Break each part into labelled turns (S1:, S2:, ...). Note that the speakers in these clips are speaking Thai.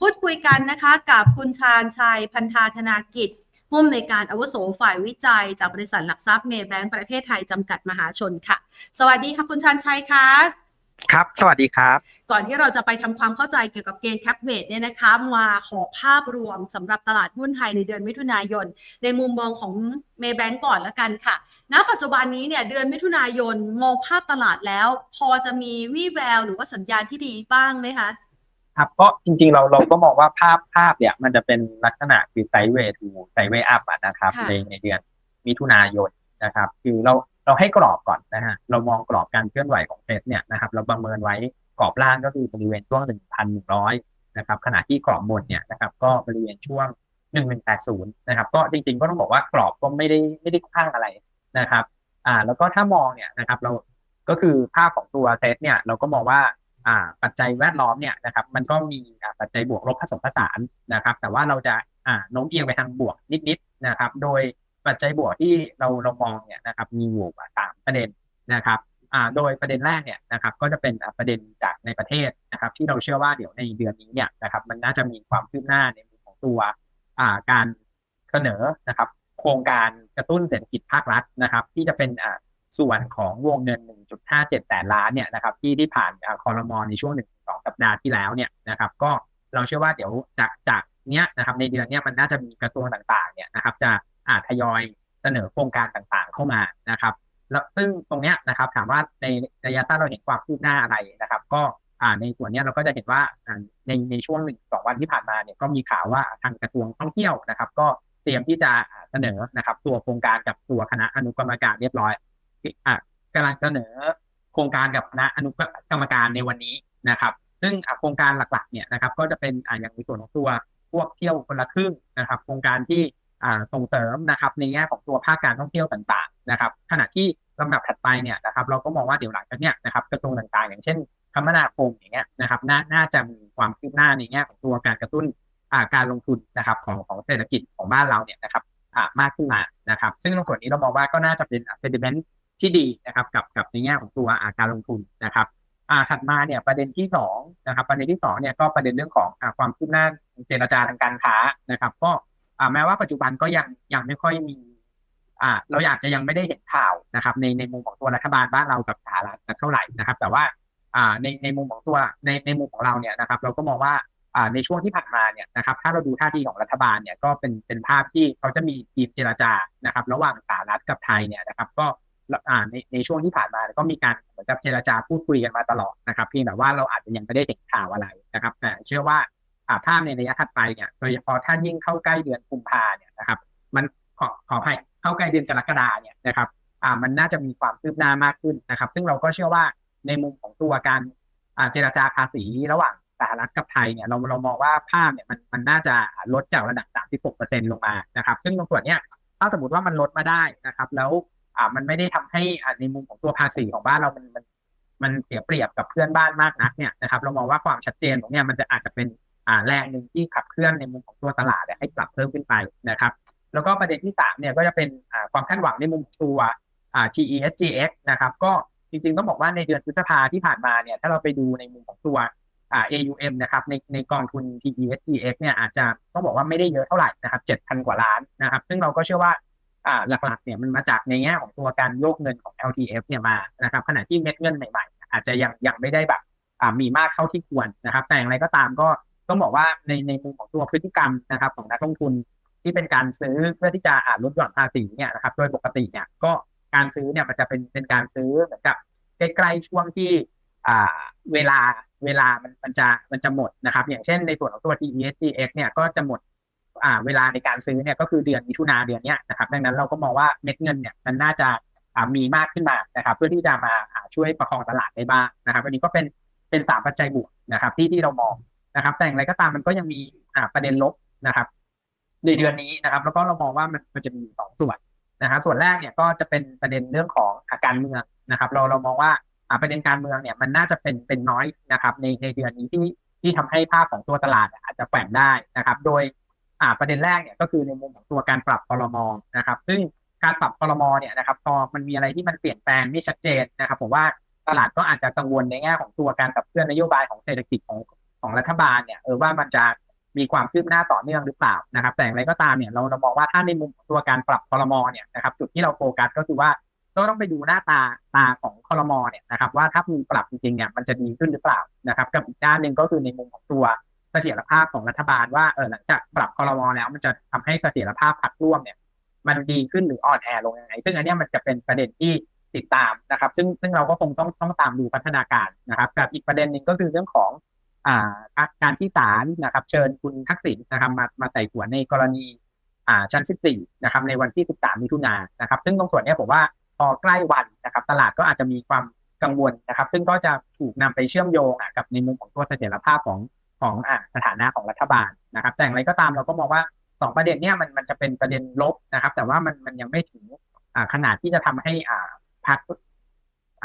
S1: พูดคุยกันนะคะกับคุณชาญชัยพันธาธนากิจผู้อำนวยการอาวุโสฝ่ายวิจัย จากบริษัทหลักทรัพย์เมย์แบงก์ประเทศไทยจำกัดมหาชนค่ะ สวัสดีค่ะคุณชาญชัยคะ
S2: ครับ สวัสดีครับ
S1: ก่อนที่เราจะไปทำความเข้าใจเกี่ยวกับเกณฑ์แคปเวทเนี่ยนะคะ มาขอภาพรวมสำหรับตลาดหุ้นไทยในเดือนมิถุนายน ในมุมมองของเมย์แบงก์ก่อนแล้วกันค่ะ ณ ปัจจุบันนี้เนี่ยเดือนมิถุนายนมองภาพตลาดแล้ว พอจะมีวี่แววหรือว่าสัญญาณที่ดีบ้างไหมคะ
S2: ครับก็จริงๆเราเราก็มองว่าภาพภาพเนี่ย มันจะเป็นลักษณะคือไซด์เวย์ทูไซด์เวย์อัพนะครับ
S1: ค่ะ
S2: ในในเดือนมิถุนายนนะครับ คือเราเราให้กรอบก่อนนะฮะเรามองกรอบการเคลื่อนไหวของเฟดเนี่ยนะครับเราประเมินไว้กรอบล่างก็คือบริเวณช่วง 1,100 นะครับ ขณะที่กรอบบนเนี่ยนะครับ ก็บริเวณช่วง 1180 นะครับ ก็จริงๆก็ต้องบอกว่ากรอบก็ไม่ได้ไม่ได้กว้างอะไรนะครับ อ่า แล้วก็ถ้ามองเนี่ยนะครับ เราก็คือภาพของตัวเซตเนี่ย เราก็มองว่าอ่า ปัจจัยแวดล้อมเนี่ยนะครับมันก็มีปัจจัยบวกลบผสมผสานนะครับ แต่ว่าเราจะโน้มเอียงไปทางบวกนิดๆนะครับ โดยปัจจัยบวกที่เราเรามองเนี่ยนะครับมีอยู่สามประเด็นนะครับโดยประเด็นแรกเนี่ยนะครับก็จะเป็นประเด็นจากในประเทศนะครับที่เราเชื่อว่าเดี๋ยวในเดือนนี้เนี่ยนะครับมันน่าจะมีความคืบหน้าในมุมของตัวการเสนอนะครับโครงการกระตุ้นเศรษฐกิจภาครัฐนะครับ ที่จะเป็น ส่วนของวงเงิน 1.57แสนล้านเนี่ยนะครับที่ที่ผ่านคอรมอในช่วง1-2สัปดาห์ที่แล้วเนี่ยนะครับก็เราเชื่อว่าเดี๋ยวจากจากเนี้ยนะครับในเดือนเนี้ยมันน่าจะมีกระทรวงต่างๆเนี่ยนะครับจะอาทยอยเสนอโครงการต่างๆเข้ามานะครับแล้วซึ่งตรงเนี้ยนะครับถามว่าในระยะสั้นเราเห็นความคืบหน้าอะไรนะครับ ก็อ่าในส่วนเนี้ยเราก็จะเห็นว่าในในช่วงหนึ่งสองวันที่ผ่านมาเนี่ยก็มีข่าวว่าทางกระทรวงท่องเที่ยวนะครับ ก็เตรียมที่จะเสนอนะครับ ตัวโครงการกับตัวคณะอนุกรรมการเรียบร้อย กำลังเสนอโครงการกับคณะอนุกรรมการในวันนี้นะครับ ซึ่งโครงการหลักๆเนี่ยนะครับก็จะเป็นอะอย่างในส่วนของตัวพวกเที่ยวคนละครึ่งนะครับ โครงการที่อ่าส่งเสริมนะครับในแง่ของตัวภาคการท่องเที่ยวต่างๆนะครับ ขณะที่ลำดับถัดไปเนี่ยนะครับเราก็มองว่าเดี๋ยวหลังจากเนี้ยนะครับกระทรวงต่างๆ อย่างเช่นคมนาคมอย่างเงี้ยนะครับน่าน่าจะมีความคืบหน้าในแง่ของตัวการกระตุ้นอ่าการลงทุนนะครับของของเศรษฐกิจของบ้านเราเนี่ยนะครับอ่ามากขึ้นมานะครับ ซึ่งตรงส่วนนี้เรามองว่าก็น่าจะเป็น sentiment ที่ดีนะครับกับกับในแง่ของตัวอาการลงทุนนะครับอ่าถัดมาเนี่ยประเด็นที่สองนะครับ ประเด็นที่สองเนี่ยก็ประเด็นเรื่องของอความคืบหน้าเจรจาทางการค้านะครับ ก็อ่าแม้ว่าปัจจุบันก็ยังยังไม่ค่อยมีอ่าเราอยากจะยังไม่ได้เห็นข่าวนะครับ ในในมุมของตัวรัฐบาลบ้านเรากับสหรัฐสักเท่าไหร่นะครับ แต่ว่าอ่าในในมุมของตัวในในมุมของเราเนี่ยนะครับ เราก็มองว่าอ่าในช่วงที่ผ่านมาเนี่ยนะครับ ถ้าเราดูท่าทีของรัฐบาลเนี่ยก็เป็นเป็นภาพที่เขาจะมีทีมเจรจานะครับ ระหว่างสหรัฐกับไทยเนี่ยนะครับ ก็ ในในช่วงที่ผ่านมาก็มีการเหมือนกับเจรจาพูดคุยกันมาตลอดนะครับเพียงแต่ว่าเราอาจจะยังไม่ได้เห็นข่าวอะไรนะครับแต่เชื่อว่าภาพในระยะถัดไปเนี่ยโดยเฉพาะถ้ายิ่งเข้าใกล้เดือนกุมภาเนี่ยนะครับ มันขอขออภัยเข้าใกล้เดือนกรกฎาเนี่ยนะครับอ่ามันน่าจะมีความคืบหน้ามากขึ้นนะครับ ซึ่งเราก็เชื่อว่าในมุมของตัวการอ่าเจรจาภาษีระหว่างสหรัฐกับไทยเนี่ยเราเรามองว่าภาพเนี่ยมันมันน่าจะลดจากระดับ 36%ลงมานะครับ ซึ่งตรงส่วนเนี้ยถ้าสมมติว่ามันลดมาได้นะครับ แล้ว อ่ามันไม่ได้ทำให้อ่าในมุมของตัวภาษีของบ้านเรามันมันมันเสียเปรียบกับเพื่อนบ้านมากนักเนี่ยนะครับเรามองว่าความชัดเจนตรงเนี้ยมันจะอาจจะเป็นอ่าแรงหนึ่งที่ขับเคลื่อนในมุมของตัวตลาดให้ปรับเพิ่มขึ้นไปนะครับ แล้วก็ประเด็นที่สามเนี่ยก็จะเป็นอ่าความคาดหวังในมุมตัวอ่า TESGX นะครับก็จริงๆต้องบอกว่าในเดือนพฤษภาที่ผ่านมาเนี่ยถ้าเราไปดูในมุมของตัวอ่า AUM นะครับในในกองทุน TESGX เนี่ยอาจจะต้องบอกว่าไม่ได้เยอะเท่าไหร่นะครับ7,000 กว่าล้านนะครับ ซึ่งเราก็เชื่อว่า อ่าหลักๆเนี่ยมันมาจากในแง่ของตัวการโยกเงินของ LTF เนี่ยมานะครับขณะที่เม็ดเงินใหม่ๆ อาจจะยังยังไม่ได้แบบอ่ามีมากเท่าที่ควรนะครับ แต่อย่างไรก็ตามก็ต้องบอกว่าในในมุมของตัวพฤติกรรมนะครับของนักลงทุนที่เป็นการซื้อเพื่อที่จะอ่าลดหย่อนภาษีเนี่ยนะครับโดยปกติเนี่ยก็การซื้อเนี่ยมันจะเป็นเป็นการซื้อเหมือนกับใกล้ๆช่วงที่อ่าเวลาเวลามันมันจะมันจะหมดนะครับ อย่างเช่นในส่วนของตัว TESGX เนี่ยก็จะหมด เวลาในการซื้อเนี่ยก็คือเดือนมิถุนาเดือนเนี้ยนะครับดังนั้นเราก็มองว่าเม็ดเงินเนี่ยมันน่าจะอ่ามีมากขึ้นมานะครับ เพื่อที่จะมาอ่าช่วยประคองตลาดได้บ้างนะครับอันนี้ก็เป็นเป็นสามปัจจัยบวกนะครับที่ที่เรามองนะครับ แต่อย่างไรก็ตามมันก็ยังมีอ่าประเด็นลบนะครับ ในเดือนนี้นะครับ แล้วก็เรามองว่ามันมันจะมีสองส่วนนะครับส่วนแรกเนี่ยก็จะเป็นประเด็นเรื่องของอาการเมืองนะครับ เราเรามองว่าอ่าประเด็นการเมืองเนี่ยมันน่าจะเป็นเป็นน้อยนะครับ ในในเดือนนี้ที่ที่ทำให้ภาพของตัวตลาดอาจจะแกว่งได้นะครับ โดย อ่าประเด็นแรกเนี่ยก็คือในมุมของตัวการปรับพรมนะครับ ซึ่งการปรับพรมเนี่ยนะครับพอมันมีอะไรที่มันเปลี่ยนแปลงไม่ชัดเจนนะครับผมว่าตลาดก็อาจจะกังวลในแง่ของตัวการขับเคลื่อนนโยบายของเศรษฐกิจของของรัฐบาลเนี่ยเออว่ามันจะมีความคืบหน้าต่อเนื่องหรือเปล่านะครับ แต่อย่างไรก็ตามเนี่ยเราเรามองว่าถ้าในมุมของตัวการปรับคอรมอเนี่ยนะครับจุดที่เราโฟกัสก็คือว่าก็ต้องไปดูหน้าตาตาของคอรมอเนี่ยนะครับว่าถ้ามีปรับจริงๆเนี่ยมันจะดีขึ้นหรือเปล่านะครับ กับอีกด้านหนึ่งก็คือในมุมของตัว เสถียรภาพของรัฐบาลว่าเออหลังจากปรับคอรมอแล้ว มันจะทำให้เสถียรภาพพรรคร่วมเนี่ย มันดีขึ้นหรืออ่อนแอลงยังไงซึ่งอันนี้มันจะเป็นประเด็นที่ติดตามนะครับ ซึ่งซึ่งเราก็คงต้องต้องตามดูพัฒนาการนะครับกับอีกประเด็นหนึ่งก็คือเรื่องของอ่าการที่ศาลนะครับ เชิญคุณทักษิณนะครับมามาไต่สวนในกรณีอ่าชั้น 14 นะครับ ในวันที่ 13 มิถุนายนนะครับ ซึ่งตรงส่วนนี้ผมว่าพอใกล้วันนะครับ ตลาดก็อาจจะมีความกังวลนะครับ ซึ่งก็จะถูกนำไปเชื่อมโยงกับในมุมของตัวเสถียรภาพของ ของอ่าสถานะของรัฐบาลนะครับ แต่อย่างไรก็ตามเราก็มองว่าสองประเด็นเนี่ยมันมันจะเป็นประเด็นลบนะครับ แต่ว่ามันมันยังไม่ถึงอ่าขนาดที่จะทำให้อ่าพรรค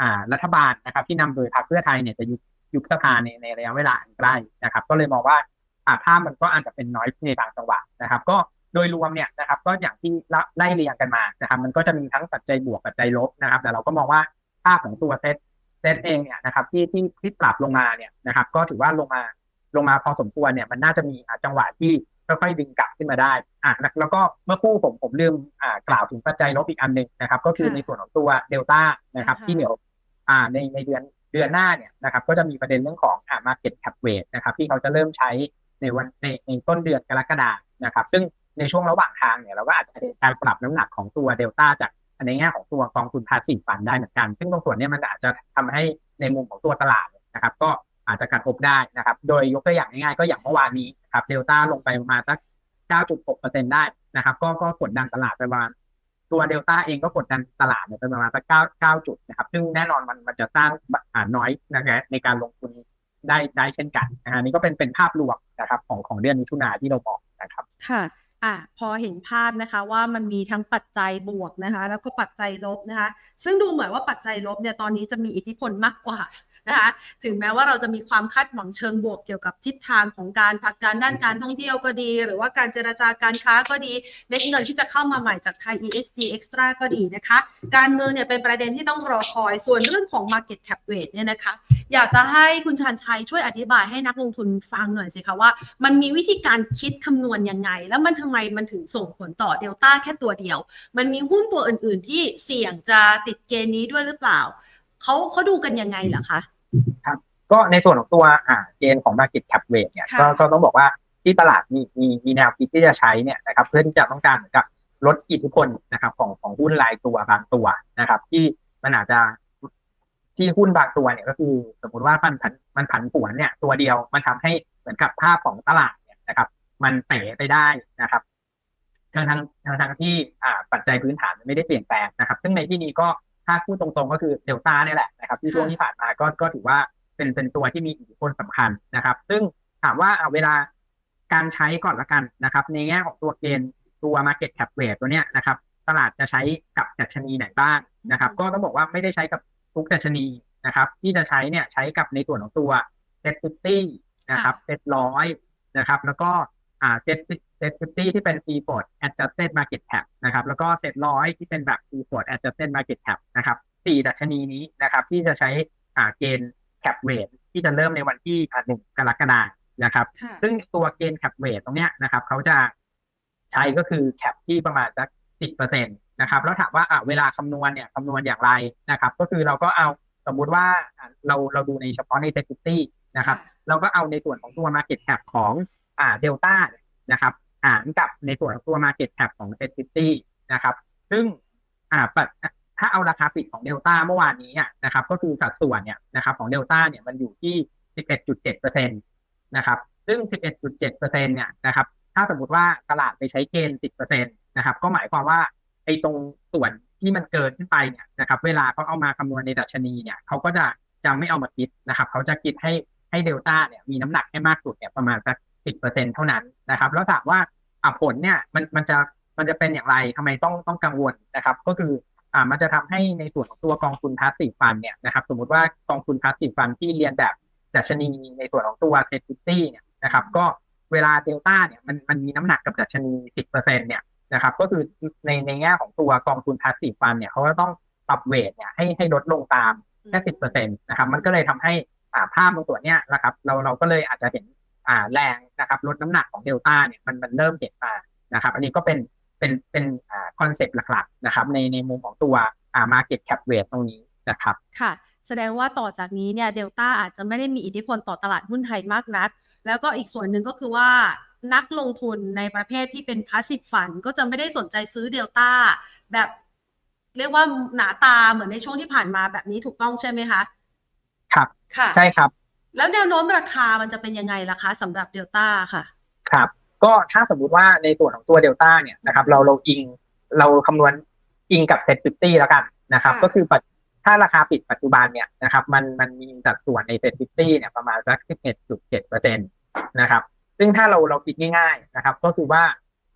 S2: อ่ารัฐบาลนะครับ ที่นำโดยพรรคเพื่อไทยเนี่ยจะยุบยุบสภาในในระยะเวลาอันใกล้นะครับ ก็เลยมองว่าอ่าภาพมันก็อาจจะเป็นน้อยในบางจังหวะนะครับ ก็โดยรวมเนี่ยนะครับ ก็อย่างที่ไล่เรียงกันมานะครับ มันก็จะมีทั้งปัจจัยบวกปัจจัยลบนะครับ แต่เราก็มองว่าภาพของตัวเซตเซตเองเนี่ยนะครับที่ที่ที่ปรับลงมาเนี่ยนะครับ ก็ถือว่าลงมา ลงมาพอสมควรเนี่ยมันน่าจะมีอ่าจังหวะที่ค่อยๆดึงกลับขึ้นมาได้อะแล้วแล้วก็เมื่อครู่ผมผมลืมอ่ากล่าวถึงปัจจัยลบอีกอันหนึ่งนะครับ ก็คือ
S1: ค่ะ
S2: ในส่วนของตัวเดลต้านะครับ
S1: ค่ะ
S2: ที่เดี๋ยวอ่าในในเดือนเดือนหน้าเนี่ยนะครับก็จะมีประเด็นเรื่องของอ่า market cap weight นะครับที่เขาจะเริ่มใช้ในวันในในต้นเดือนกรกฎานะครับ ซึ่งในช่วงระหว่างทางเนี่ยเราก็อาจจะเห็นการปรับน้ำหนักของตัวเดลต้าจากในแง่ของตัวกองทุนพาสซีฟฟันได้เหมือนกัน ซึ่งตรงส่วนเนี้มันอาจจะทำให้ในมุมของตัวตลาดเนี่ยนะครับ ก็ อาจจะกระทบได้นะครับ โดยยกตัวอย่างง่ายๆก็อย่างเมื่อวานนี้ครับเดลต้าลงไปประมาณสัก 9.6%ได้นะครับ ก็ก็กดดันตลาดไปประมาณตัวเดลต้าเองก็กดดันตลาดเนี่ยไปประมาณสัก9 9จุดนะครับ ซึ่งแน่นอนมันมันจะสร้างอ่าน้อยนะครับในการลงทุนได้ได้เช่นกันนะฮะนี่ก็เป็นเป็นภาพรวมนะครับของของเดือนมิถุนาที่เราบอกนะครับ
S1: ค่ะ อะพอเห็นภาพนะคะว่ามันมีทั้งปัจจัยบวกนะคะ แล้วก็ปัจจัยลบนะคะ ซึ่งดูเหมือนว่าปัจจัยลบเนี่ยตอนนี้จะมีอิทธิพลมากกว่านะคะถึงแม้ว่าเราจะมีความคาดหวังเชิงบวกเกี่ยวกับทิศทางของการผลักดันด้านการท่องเที่ยวก็ดี หรือว่าการเจรจาการค้าก็ดีเม็ดเงินที่จะเข้ามาใหม่จากไทย ESG Extra ก็ดีนะคะ การเมืองเนี่ยเป็นประเด็นที่ต้องรอคอยส่วนเรื่องของ Market Cap Weight เนี่ยนะคะ อยากจะให้คุณชานชัยช่วยอธิบายให้นักลงทุนฟังหน่อยสิคะว่า มันมีวิธีการคิดคำนวณยังไง แล้วมันทำไมมันถึงส่งผลต่อเดลต้าแค่ตัวเดียว มันมีหุ้นตัวอื่น ๆ ที่เสี่ยงจะติดเกณฑ์นี้ด้วยหรือเปล่าเขาเขาดูกันยังไงเหรอคะ
S2: ก็ในส่วนของตัวอ่าเกณฑ์ของ market cap weight เนี่ย
S1: ค่ะ
S2: ก็ก็ต้องบอกว่าที่ตลาดมีมีมีแนวคิดที่จะใช้เนี่ยนะครับเพื่อที่จะต้องการเหมือนกับลดอิทธิพลนะครับของของหุ้นรายตัวบางตัวนะครับ ที่มันอาจจะที่หุ้นบางตัวเนี่ยก็คือสมมติว่ามันผันมันผันผวนเนี่ยตัวเดียวมันทำให้เหมือนกับภาพของตลาดเนี่ยนะครับ มันเตะไปได้นะครับ ทั้งทั้งทั้งทั้งที่อ่าปัจจัยพื้นฐานมันไม่ได้เปลี่ยนแปลงนะครับ ซึ่งในที่นี้ก็ถ้าพูดตรงๆก็คือเดลต้าเนี่ยแหละนะครับ ที่ช่วงที่ผ่านมาก็ก็ถือว่าเป็นเป็นตัวที่มีอิทธิพลสำคัญนะครับ ซึ่งถามว่าเอาเวลาการใช้ก่อนละกันนะครับ ในแง่ของตัวเกณฑ์ตัว market cap weight ตัวเนี้ยนะครับ ตลาดจะใช้กับดัชนีไหนบ้างนะครับ ก็ต้องบอกว่าไม่ได้ใช้กับทุกดัชนีนะครับ ที่จะใช้เนี่ยใช้กับในส่วนของตัว set 50นะครับ set ร้อยนะครับ แล้วก็ อ่า set set 50ที่เป็น free float adjusted market cap นะครับ แล้วก็ set ร้อยที่เป็นแบบ free float adjusted market cap นะครับสี่ดัชนีนี้นะครับ ที่จะใช้อ่าเกณฑ์ cap weight ที่จะเริ่มในวันที่อ่าหนึ่งกรกฎาคมนะครับ
S1: ค่ะ
S2: ซึ่งตัวเกณฑ์ cap weight ตรงเนี้ยนะครับ เขาจะใช้ก็คือ cap ที่ประมาณสักสิบเปอร์เซ็นตนะครับ แล้วถามว่าอะเวลาคำนวณเนี่ยคำนวณอย่างไรนะครับ ก็คือเราก็เอาสมมุติว่าอะเราเราดูในเฉพาะใน security นะครับ เราก็เอาในส่วนของตัว market cap ของอ่าเดลต้า นะครับหารกับในส่วนของตัว market cap ของ s ซ c i t y นะครับ ซึ่งอ่าถ้าเอาราคาปิดของเดลต้าเมื่อวานนี้อะนะครับ ก็คือสัดส่วนเนี่ยนะครับของเดลต้าเนี่ยมันอยู่ที่ 11.7%นะครับ ซึ่ง 11.7%เนี่ยนะครับ ถ้าสมมติว่าตลาดไปใช้เกณฑ์ 10%นะครับ ก็หมายความว่าไอ้ตรงส่วนที่มันเกินขึ้นไปเนี่ยนะครับ เวลาเขาเอามาคำนวณในดัชนีเนี่ยเขาก็จะจะไม่เอามาคิดนะครับ เขาจะคิดให้ให้เดลต้าเนี่ยมีน้ำหนักให้มากสุดเนี่ยประมาณสัก 10%เท่านั้นนะครับ แล้วถามว่าผลเนี่ยมันมันจะมันจะเป็นอย่างไรทำไมต้องต้องกังวลนะครับ ก็คืออ่ามันจะทำให้ในส่วนของตัวกองทุนพาสซีฟฟันเนี่ยนะครับ สมมติว่ากองทุนพาสซีฟฟันที่เรียนแบบดัชนีในส่วนของตัวเซติตี้เนี่ยนะครับ ก็เวลาเดลต้าเนี่ยมันมันมีน้ำหนักกับดัชนี10%เนี่ยนะครับ ก็คือในในแง่ของตัวกองทุนพาสซีฟฟันเนี่ยเขาก็ต้องปรับเวทเนี่ยให้ให้ลดลงตามแค่สิบเปอร์เซ็นต์นะครับ มันก็เลยทำให้อ่าภาพตรงส่วนเนี้ยนะครับ เราเราก็เลยอาจจะเห็น แรงนะครับลดน้ำหนักของเดลต้าเนี่ยมันมันเริ่มเห็นมานะครับ อันนี้ก็เป็นเป็นเป็นอ่าคอนเซปต์หลักๆนะครับในในมุมของตัวอ่า market cap rate ตรงนี้นะครับ
S1: ค่ะ แสดงว่าต่อจากนี้เนี่ยเดลต้าอาจจะไม่ได้มีอิทธิพลต่อตลาดหุ้นไทยมากนัก แล้วก็อีกส่วนหนึ่งก็คือว่านักลงทุนในประเภทที่เป็นพาสซีฟฟันก็จะไม่ได้สนใจซื้อเดลต้าแบบเรียกว่าหนาตาเหมือนในช่วงที่ผ่านมาแบบนี้ถูกต้องใช่ไหมคะ
S2: ครับ
S1: ค่ะ
S2: ใช่ครับ
S1: แล้วแนวโน้มราคามันจะเป็นยังไงล่ะคะสำหรับเดลต้าค่ะ
S2: ครับ ก็ถ้าสมมุติว่าในส่วนของตัวเดลต้าเนี่ยนะครับ เราเราอิงเราคำนวณอิงกับเซ็ตฟิฟตี้แล้วกันนะครับ
S1: ค่ะ
S2: ก็คือปัจถ้าราคาปิดปัจจุบันเนี่ยนะครับมันมันมีสัดส่วนในเซ็ตฟิฟตี้เนี่ยประมาณสักสิบเอ็ดจุดเจ็ดเปอร์เซ็นตนะครับ ซึ่งถ้าเราเราคิดง่ายๆนะครับ ก็คือว่า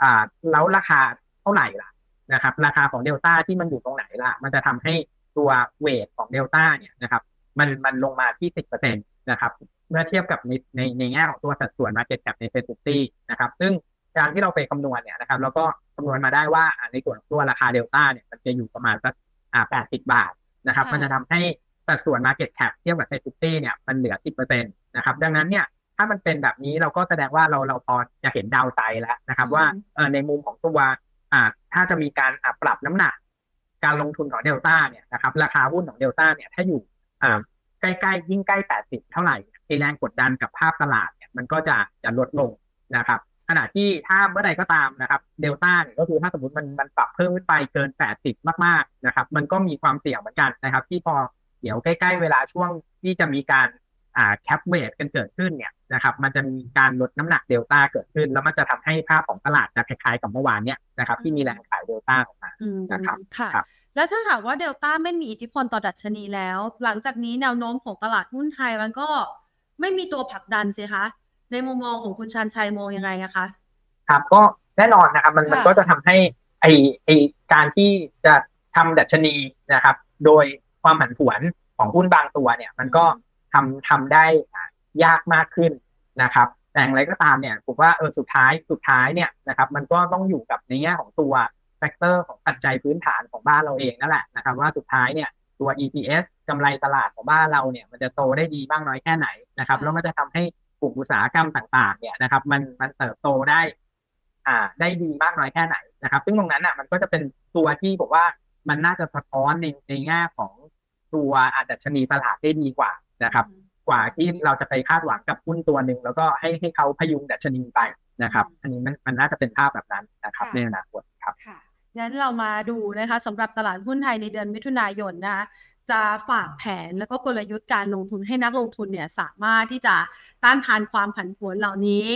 S2: อ่าแล้วราคาเท่าไหร่ล่ะนะครับ ราคาของเดลต้าที่มันอยู่ตรงไหนล่ะ มันจะทำให้ตัวเวทของเดลต้าเนี่ยนะครับ มันมันลงมาที่สิบเปอร์เซ็นต นะครับเมื่อเทียบกับในในในแง่ของตัวสัดส่วน Market Cap ใน f ฟ t นะครับ ซึ่งการที่เราไปคำนวณเนี่ยนะครับเราก็คำนวณมาได้ว่าอ่าในส่วนของตัวราคาเดลต้าเนี่ยมันจะอยู่ประมาณสักอ่าแปดสิบบาทนะครับ
S1: ค่ะ
S2: มันจะทำให้สัดส่วน Market Cap เทียบกับ f ฟ t เนี่ยมันเหลือสิบเปอร์เซ็นตนะครับ ดังนั้นเนี่ยถ้ามันเป็นแบบนี้เราก็แสดงว่าเราเราพอจะเห็นดาวไซด์แล้วนะครับ ว่าเออในมุมของตัวอ่าถ้าจะมีการอ่าปรับน้ำหนัก การลงทุนของเดลต้าเนี่ยนะครับราคาหุ้นของเดลต้าเนี่ยถ้าอยู่อ่า ใกล้ๆ ยิ่งใกล้ 80 เท่าไหร่ไอแรงกดดันกับภาพตลาดเนี่ยมันก็จะจะลดลงนะครับขณะที่ถ้าเมื่อใดก็ตามนะครับเดลต้าเนี่ยก็คือถ้าสมมติมันมันปรับเพิ่มขึ้นไปเกิน 80 มากๆนะครับ มันก็มีความเสี่ยงเหมือนกันนะครับ ที่พอเดี๋ยวใกล้ๆ เวลาช่วงที่จะมีการอ่าแคปเวทกันเกิดขึ้นเนี่ยนะครับ มันจะมีการลดน้ำหนักเดลต้าเกิดขึ้น แล้วมันจะทำให้ภาพของตลาดจะคล้ายๆ กับเมื่อวานเนี่ยนะครับ ที่มีแรงขายเดลต้าออกมา
S1: อืม
S2: นะครับ
S1: ค่ะ
S2: ครับ
S1: แล้วถ้าหากว่าเดลต้าไม่มีอิทธิพลต่อดัชนีแล้ว หลังจากนี้แนวโน้มของตลาดหุ้นไทยมันก็ไม่มีตัวผลักดันสิคะ ในมุมมองของคุณชันชัยมองยังไงอะคะ
S2: ครับก็แน่นอนนะครับ มัน
S1: ค่ะ
S2: มันก็จะทำให้ไอไอการที่จะทำดัชนีนะครับ โดยความผันผวนของหุ้นบางตัวเนี่ย มันก็ทำทำได้อ่ายากมากขึ้นนะครับ แต่อย่างไรก็ตามเนี่ยผมว่าเออสุดท้ายสุดท้ายเนี่ยนะครับ มันก็ต้องอยู่กับในแง่ของตัว แฟกเตอร์ของปัจจัยพื้นฐานของบ้านเราเองนั่นแหละนะครับว่าสุดท้ายเนี่ยตัว EPS กำไรตลาดของบ้านเราเนี่ยมันจะโตได้ดีบ้างน้อยแค่ไหนนะครับ
S1: ค่ะ
S2: แล้วมันจะทำให้กลุ่มอุตสาหกรรมต่างๆเนี่ยนะครับมันมันเติบโตได้อ่าได้ดีมากน้อยแค่ไหนนะครับ ซึ่งตรงนั้นอะมันก็จะเป็นตัวที่บอกว่ามันน่าจะสะท้อนในในแง่ของตัวอาดัชนีตลาดได้ดีกว่านะครับ กว่าที่เราจะไปคาดหวังกับหุ้นตัวหนึ่งแล้วก็ให้ให้เขาพยุงดัชนีไปนะครับ อันนี้มันมันน่าจะเป็นภาพแบบนั้นนะครับ
S1: ค่ะ
S2: ในอนาคตครับ
S1: ค่ะ งั้นเรามาดูนะคะสำหรับตลาดหุ้นไทยในเดือนมิถุนายนนะคะจะฝากแผนแล้วก็กลยุทธ์การลงทุนให้นักลงทุนเนี่ยสามารถที่จะต้านทานความผันผวนเหล่านี้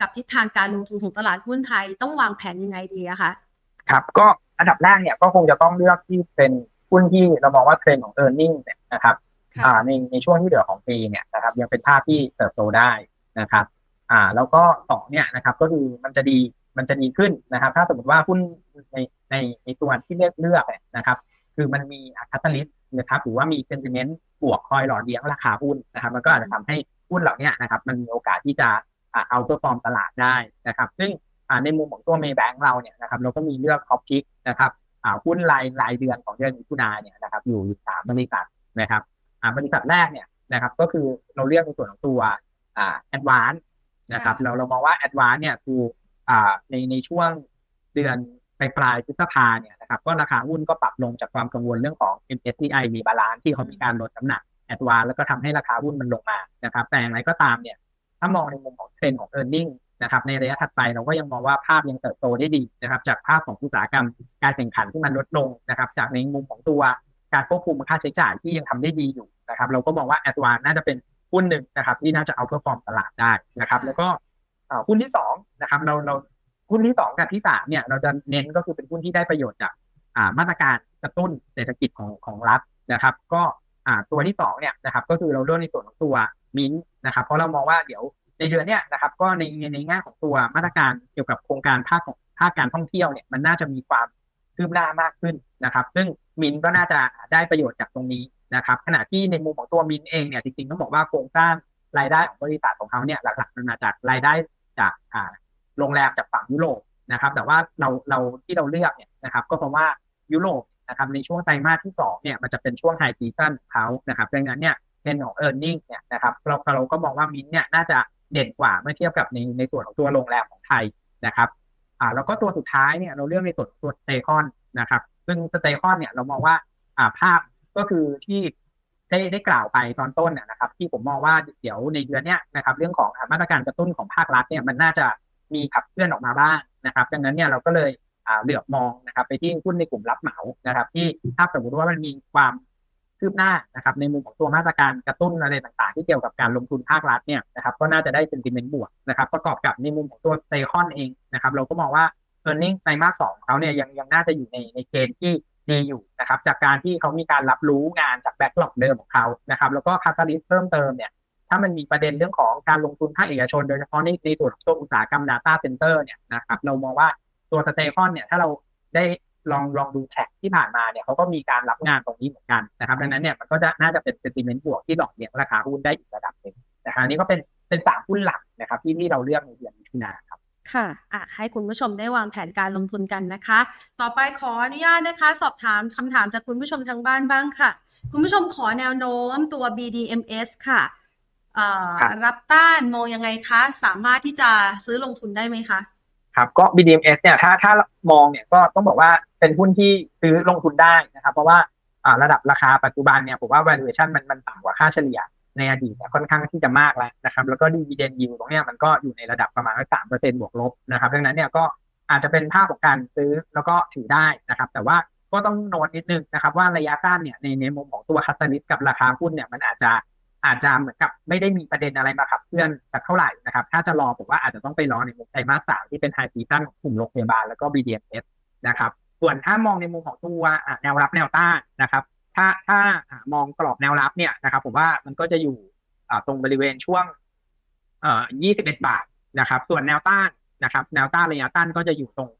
S1: กับทิศทางการลงทุนของตลาดหุ้นไทยต้องวางแผนยังไงดีอะคะ
S2: ครับก็อันดับแรกเนี่ยก็คงจะต้องเลือกที่เป็นหุ้นที่เรามองว่าเทรนด์ของ e a r n i n g เนี่ยนะครับ
S1: ค่ะ
S2: อ่าในในช่วงที่เหลือของปีเนี่ยนะครับยังเป็นภาพที่เติบโตได้นะครับอ่าแล้วก็สองเนี่ยนะครับก็คือมันจะดี มันจะดีขึ้นนะครับ ถ้าสมมติว่าหุ้นในในในตัวที่เลือกเลือกเนี่ยนะครับ คือมันมีคัตลิสนะครับหรือว่ามีเซนติเมนต์บวกคอยหล่อเลี้ยงราคาหุ้นนะครับ มันก็อาจจะทำให้หุ้นเหล่าเนี้นะครับ มันมีโอกาสที่จะอ่าเอาตัวฟอร์มตลาดได้นะครับ ซึ่งอ่าในมุมของตัวเมย์แบงค์เราเนี่ยนะครับ เราก็มีเลือกท็อปพิกนะครับอ่าหุ้นรายรายเดือนของเดือนมิถุนาเนี่ยนะครับอยู่อยู่สามบริษัทนะครับอ่าบริษัทแรกเนี่ยนะครับก็คือเราเรียกในส่วนของตัวอ่าแอดวานนะครับ
S1: ค่ะ
S2: เราเรามองว่าแอดวานเนี่ยคืออ่า ในในช่วงเดือนปลายปลายพฤษภาเนี่ยนะครับก็ราคาหุ้นก็ปรับลงจากความกังวลเรื่องของ MSCI มีบาลานซ์ที่เขามีการลดน้ำหนักแอดวานแล้วก็ทำให้ราคาหุ้นมันลงมานะครับ แต่อย่างไรก็ตามเนี่ย ถ้ามองในมุมของเทรนด์ของ e a r n i n g นะครับในระยะถัดไปเราก็ยังมองว่าภาพยังเติบโตได้ดีนะครับ จากภาพของอุตสาหกรรมการแข่งขันที่มันลดลงนะครับ จากในมุมของตัวการควบคุมค่าใช้จ่ายที่ยังทำได้ดีอยู่นะครับ เราก็มองว่าแอดวานน่าจะเป็นหุ้นหนึ่งนะครับที่น่าจะเอาเพื่อฟอร์มตลาดได้นะครับ แล้วก็ หุ้นที่สองนะครับ เราเราหุ้นที่สองกับที่สามเนี่ยเราจะเน้นก็คือเป็นหุ้นที่ได้ประโยชน์จากอ่ามาตรการกระตุ้นเศรษฐกิจของของรัฐนะครับ ก็อ่าตัวที่สองเนี่ยนะครับก็คือเราเลือกในส่วนของตัวมินนะครับเพราะเรามองว่าเดี๋ยวในเดือนเนี้ยนะครับก็ในในในแง่ของตัวมาตรการเกี่ยวกับโครงการภาคของภาคการท่องเที่ยวเนี่ยมันน่าจะมีความคืบหน้ามากขึ้นนะครับ ซึ่งมินก็น่าจะได้ประโยชน์จากตรงนี้นะครับ ขณะที่ในมุมของตัวมินเองเนี่ยจริงๆต้องบอกว่าโครงสร้างรายได้ของบริษัทของเขาเนี่ยหลักๆมันมาจากรายได้ จากโรงแรมจากฝั่งยุโรปนะครับ แต่ว่าเราเราที่เราเลือกเนี่ยนะครับ ก็เพราะว่ายุโรปนะครับในช่วงไตรมาสที่สองเนี่ยมันจะเป็นช่วงไฮซีซันเขานะครับดังนั้นเนี่ยเป็นของ e a r n i n g เนี่ยนะครับเราเราก็มองว่ามินเนี่ยน่าจะเด่นกว่าเมื่อเทียบกับในในส่วนของตัวโรงแรมของไทยนะครับอ่าแล้วก็ตัวสุดท้ายเนี่ยเราเลือกในส่วนตัวสเตคอนนะครับ ซึ่งสเตคอนเนี่ยเรามองว่าอ่าภาพก็คือที่ ได้ได้กล่าวไปตอนต้นเนี่ยนะครับ ที่ผมมองว่าเดี๋ยวในเดือนนี้นะครับ เรื่องของมาตรการกระตุ้นของภาครัฐเนี่ยมันน่าจะมีขับเคลื่อนออกมาบ้างนะครับ ดังนั้นเนี่ยเราก็เลยเหลือบมองนะครับ ไปที่หุ้นในกลุ่มรับเหมานะครับ ที่ถ้าสมมติว่ามันมีความคืบหน้านะครับ ในมุมของตัวมาตรการกระตุ้นอะไรต่างๆ ที่เกี่ยวกับการลงทุนภาครัฐเนี่ยนะครับก็น่าจะได้เป็นดิเมนบวกนะครับ ประกอบกับในมุมของตัวสเตคอนเองนะครับ เราก็มองว่า e a r n i n g ไตรมาสสองของเขาเนี่ยยังยังน่าจะอยู่ในในเกณฑ์ที่ ดีอยู่นะครับ จากการที่เขามีการรับรู้งานจากแบ็กหลอกเดิมของเขานะครับ แล้วก็คาตาลิสเพิ่มเติมเนี่ย ถ้ามันมีประเด็นเรื่องของการลงทุนภาคเอกชน โดยเฉพาะในในส่วนของตัวอุตสาหกรรม Data Center เนี่ยนะครับ เรามองว่าตัวสเตคอนเนี่ย ถ้าเราได้ลองลองดูแท็กที่ผ่านมาเนี่ยเขาก็มีการรับงานตรงนี้เหมือนกันนะครับ ดังนั้นเนี่ยมันก็จะน่าจะเป็นเซนติเมนต์บวกที่หลอกเนี่ยราคาหุ้นได้อีกระดับหนึ่งนะครับนนี่ก็เป็นเป็นสามหุ้นหลักนะครับ ที่ที่เราเลือกในเดือนมิถุนา ครับ
S1: ค่ะอะ ให้คุณผู้ชมได้วางแผนการลงทุนกันนะคะ ต่อไปขออนุญาตนะคะ สอบถามคำถามจากคุณผู้ชมทางบ้านบ้างค่ะ คุณผู้ชมขอแนวโน้มตัว BDMs ค่ะเอ่อ
S2: ครับ
S1: รับต้านมองยังไงคะ สามารถที่จะซื้อลงทุนได้ไหมคะ
S2: ครับก็ BDMs เนี่ยถ้าถ้ามองเนี่ยก็ต้องบอกว่าเป็นหุ้นที่ซื้อลงทุนได้นะครับ เพราะว่าอ่าระดับราคาปัจจุบันเนี่ยผมว่า valuation มันมันต่ำกว่าค่าเฉลี่ย ในอดีตค่อนข้างที่จะมากแล้วนะครับ แล้วก็ dividend yield ตรงเนี้ยมันก็อยู่ในระดับประมาณสามเปอร์เซ็นบวกลบนะครับดังนั้นเนี่ยก็อาจจะเป็นภาพของการซื้อแล้วก็ถือได้นะครับ แต่ว่าก็ต้องโน้ตนิดนึงนะครับ ว่าระยะสั้นเนี่ยในในมุมของตัวคัตตาลิสกับราคาหุ้นเนี่ยมันอาจจะอาจจะเหมือนกับไม่ได้มีประเด็นอะไรมาขับเคลื่อนสักเท่าไหร่นะครับ ถ้าจะรอผมว่าอาจจะต้องไปรอในมุมไตรมาสสามที่เป็นไฮซีซั่นของกลุ่มโรงพยาบาลแล้วก็ BDMs นะครับ ส่วนถ้ามองในมุมของตัวแนวรับแนวต้านนะครับ ถ้าถ้าอะมองกรอบแนวรับเนี่ยนะครับ ผมว่ามันก็จะอยู่อ่าตรงบริเวณช่วงเอ่อ21บาทนะครับ ส่วนแนวต้านนะครับ แนวต้านระยะต้านก็จะอยู่ตรง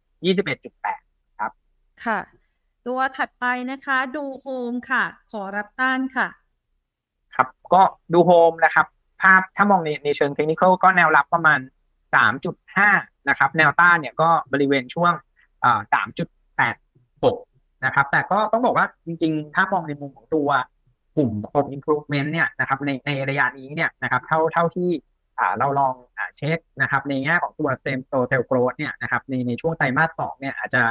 S2: 21.8
S1: ค่ะ ตัวถัดไปนะคะ ดูโฮมค่ะ ขอรับต้านค่ะ
S2: ครับ ก็ดูโฮมนะครับ ภาพถ้ามองในในเชิงเทคนิคก็แนวรับประมาณ3.5นะครับ แนวต้านเนี่ยก็บริเวณช่วงอ่า3.86 นะครับ แต่ก็ต้องบอกว่าจริงๆ ถ้ามองในมุมของตัวกลุ่ม Home Improvement เนี่ยนะครับในในระยะนี้เนี่ยนะครับเท่าเท่าที่อ่าเราลองอ่าเช็คนะครับในแง่ของตัว Same Store Sales Growth เนี่ยนะครับในในช่วงไตรมาสสองเนี่ยอาจจะ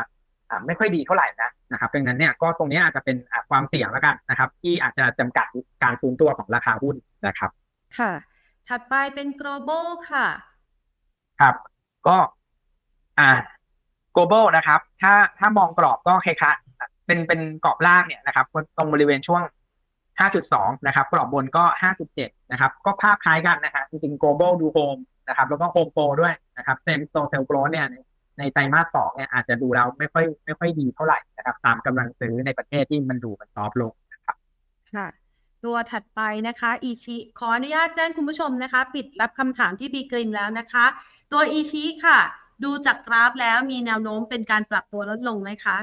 S2: อ่าไม่ค่อยดีเท่าไหร่นะนะครับดังนั้นเนี่ยก็ตรงนี้อาจจะเป็นอ่าความเสี่ยงแล้วกันนะครับ ที่อาจจะจำกัดการฟื้นตัวของราคาหุ้นนะครับ
S1: ค่ะ ถัดไปเป็น global ค่ะ
S2: ครับ ก็อ่า global นะครับ ถ้าถ้ามองกรอบก็คล้ายๆ เป็นเป็นกรอบล่างเนี่ยนะครับตรงบริเวณช่วง 5.2 นะครับ กรอบบนก็ 5.7 นะครับ ก็ภาพคล้ายกันนะฮะจริงๆ global ดู home นะครับ แล้วก็ home pro ด้วยนะครับ same store sales growth เนี่ยในไตรมาสสองเนี่ยอาจจะดูแล้วไม่ค่อยไม่ค่อยดีเท่าไหร่นะครับ ตามกำลังซื้อในประเทศที่มันดูมันซอฟลงนะครับ
S1: ค่ะตัวถัดไปนะคะอีชิขออนุญาตแจ้งคุณผู้ชมนะคะ ปิดรับคำถามที่บีกรินแล้วนะคะ ตัวอีชิค่ะ ดูจากกราฟแล้วมีแนวโน้มเป็นการปรับตัวลดลงไหมคะ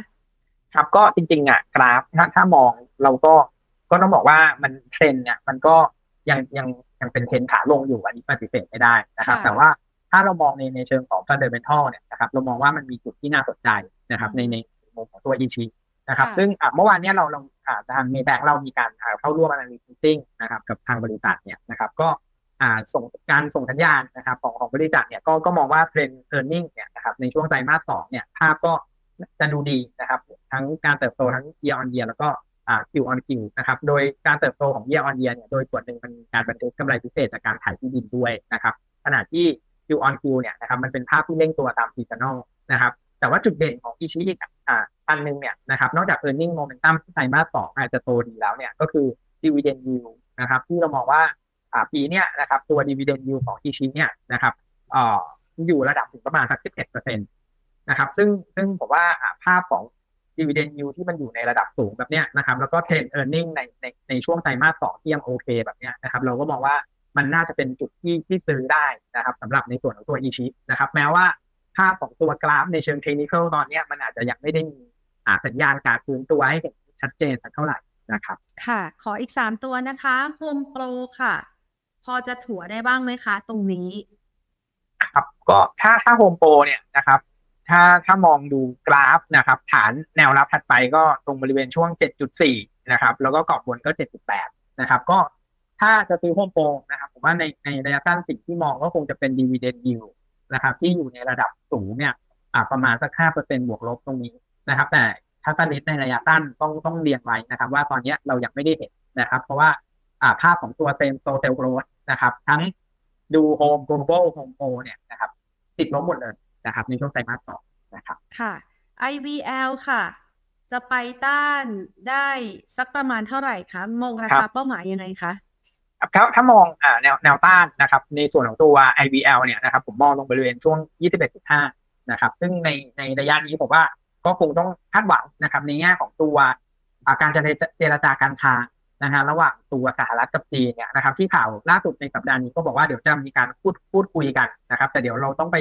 S2: ครับก็จริงๆอะกราฟถ้าถ้ามองเราก็ก็ต้องบอกว่ามันเทรนด์เนี่ยมันก็ยังยังยังเป็นเทรนด์ขาลงอยู่อันนี้ปฏิเสธไม่ได้นะครับ
S1: ค่ะ
S2: แต่ว่าถ้าเรามองในในเชิงของ fundamental เนี่ยนะครับเรามองว่ามันมีจุดที่น่าสนใจนะครับ ในในมุมของตัว e ีนะครับ
S1: ค่ะ
S2: ซึ่งอะเมื่อวานเนี้ยเราเราอ่าทางเมแบงเรามีการอ่าเข้าร่วม analysis นะครับกับทางบริษัทเนี่ยนะครับก็อ่าส่งการส่งสัญญาณนะครับของของบริษัทเนี่ยก็ก็มองว่าเทรนด์ earning เนี่ยนะครับในช่วงไตรมาสสองเนี่ยภาพก็ จะดูดีนะครับ ทั้งการเติบโตทั้ง year on year แล้วก็อ่า Q on Q นะครับ โดยการเติบโตของ year on year เนี่ยโดยส่วนหนึ่งมันมีการบันทึกกำไรพิเศษจากการขายที่ดินด้วยนะครับขณะที่ Q on Q เนี่ยนะครับมันเป็นภาพที่เร่งตัวตาม seasonal นะครับแต่ว่าจุดเด่นของอีชีอีกอ่าอันหนึงเนี่ยนะครับนอกจาก earning momentum ที่ไตรมาสสองอาจจะโตดีแล้วเนี่ยก็คือ dividend yield นะครับที่เรามองว่าอ่าปีเนี้ยนะครับตัว dividend yield ของอีชีเนี่ยนะครับอ่ออยู่ระดับถึงประมาณสัก11เปอร์เซ็นต์ นะครับ ซึ่งซึ่งผมว่าอ่าภาพของ dividend yield ที่มันอยู่ในระดับสูงแบบเนี้ยนะครับ แล้วก็เทรน earning ในในในช่วงไตรมาสสองที่ยังโอเคแบบเนี้ยนะครับ เราก็มองว่ามันน่าจะเป็นจุดที่ที่ซื้อได้นะครับสำหรับในส่วนของตัวอีชีนะครับ แม้ว่าภาพของตัวกราฟในเชิงเทคนิคตอนเนี้ยมันอาจจะยังไม่ได้มีอ่าสัญญาณการฟื้นตัวให้เห็นชัดเจนสักเท่าไหร่นะครับ
S1: ค่ะ ขออีกสามตัวนะคะ Home Pro ค่ะ พอจะถัวได้บ้างไหมคะ ตรงนี้
S2: ครับก็ถ้าถ้าโฮมโปรเนี่ยนะครับ ถ้าถ้ามองดูกราฟนะครับ ฐานแนวรับถัดไปก็ตรงบริเวณช่วง 7.4 นะครับ แล้วก็กรอบบนก็ 7.8 นะครับ ก็ถ้าจะซื้อโฮมโปรนะครับ ผมว่าในในระยะสั้นสิ่งที่มองก็คงจะเป็นดีเวเดนยิวนะครับ ที่อยู่ในระดับสูงเนี่ยประมาณสักห้าเปอร์เซ็นบวกลบตรงนี้นะครับ แต่ถ้าตอนนี้ในระยะสั้นต้องต้องเรียนไว้นะครับ ว่าตอนนี้เรายังไม่ได้เห็นนะครับ เพราะว่าภาพของตัวเซมโตเซลโกรสนะครับ ทั้งดูโฮม global โฮมโปรเนี่ยนะครับ ติดลบหมดเลย นะครับในช่วงไตรมาสสองนะครับ
S1: ค่ะ IVL ค่ะ จะไปต้านได้สักประมาณเท่าไหร่คะมองรา
S2: ครั
S1: คา
S2: บ
S1: เป้าหมายยังไงคะ
S2: ครับถ้าถ้ามองอ่าแนวแนวต้านนะครับ ในส่วนของตัว IVL เนี่ยนะครับ ผมมองลงบริเวณช่วง 21.5 นะครับ ซึ่งในในระยะนี้ผมว่าก็คงต้องคาดหวังนะครับ ในแง่ของตัวอ่าการเจรจาเจรจาการค้านะฮะระหว่างตัวสหรัฐกับจีนเนี่ยนะครับ ที่ข่าวล่าสุดในสัปดาห์นี้ก็บอกว่าเดี๋ยวจะมีการพูดพูดคุยกันนะครับ แต่เดี๋ยวเราต้องไป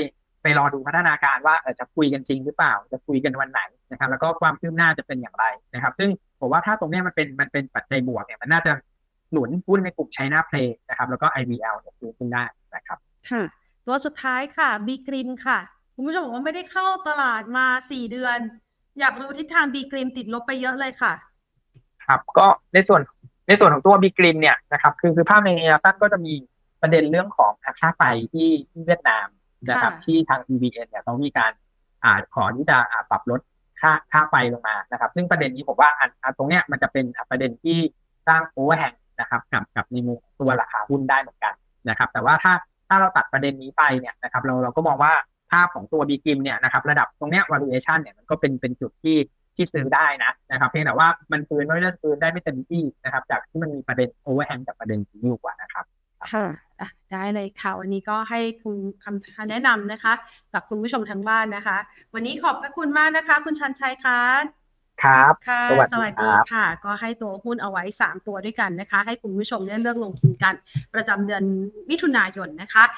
S2: ไปรอดูพัฒนาการว่าเออจะคุยกันจริงหรือเปล่า จะคุยกันวันไหนนะครับ แล้วก็ความคืบหน้าจะเป็นอย่างไรนะครับ ซึ่งผมว่าถ้าตรงเนี้ยมันเป็นมันเป็นปัจจัยบวกเนี่ยมันน่าจะหนุนหุ้นในกลุ่ม China Play นะครับแล้วก็ IVL เนี่ยซื้อขึ้นได้นะครับ
S1: ค่ะ ตัวสุดท้ายค่ะ B กริมค่ะคุณผู้ชมบอกว่าไม่ได้เข้าตลาดมาสี่เดือน อยากรู้ทิศทาง B กริมติดลบไปเยอะเลยค่ะ
S2: ครับก็ในส่วนในส่วนของตัว b ีกริมเนี่ยนะครับคือคือภาพในระยะสั้นก็จะมีประเด็นเรื่องของค่าไฟที่ที่เวียดนาม นะครับ
S1: ค่ะ
S2: ที่ทาง EVN เนี่ยเขามีการอ่าขอที่จะอ่าปรับลดค่าค่าไฟลงมานะครับ ซึ่งประเด็นนี้ผมว่าอันอันตรงเนี้ยมันจะเป็นประเด็นที่สร้างโอเวอร์แฮงนะครับกับกับในมุมของตัวราคาหุ้นได้เหมือนกันนะครับ แต่ว่าถ้าถ้าเราตัดประเด็นนี้ไปเนี่ยนะครับ เราเราก็มองว่าภาพของตัว b ีกิมเนี่ยนะครับระดับตรงเนี้ย valuation เนี่ยมันก็เป็นเป็นจุดที่ที่ซื้อได้นะนะครับเพียงแต่ว่ามันฟื้นไม่ได้ฟื้นได้ไม่เต็มที่นะครับ จากที่มันมีประเด็น overhang จากประเด็นนี้อยู่กว่านะครับ
S1: ค่ะอะ ได้เลยค่ะ วันนี้ก็ให้คุณคำแนะนำนะคะกับคุณผู้ชมทางบ้านนะคะ วันนี้ขอบพระคุณมากนะคะ คุณชันชัยคะ
S2: ครับ
S1: ค่ะ
S2: สวัสดี
S1: สวัสดี
S2: ครับ
S1: ค่ะ ก็ให้ตัวหุ้นเอาไว้ 3 ตัวด้วยกันนะคะ ให้คุณผู้ชมได้เลือกลงทุนกันประจำเดือนมิถุนายนนะคะ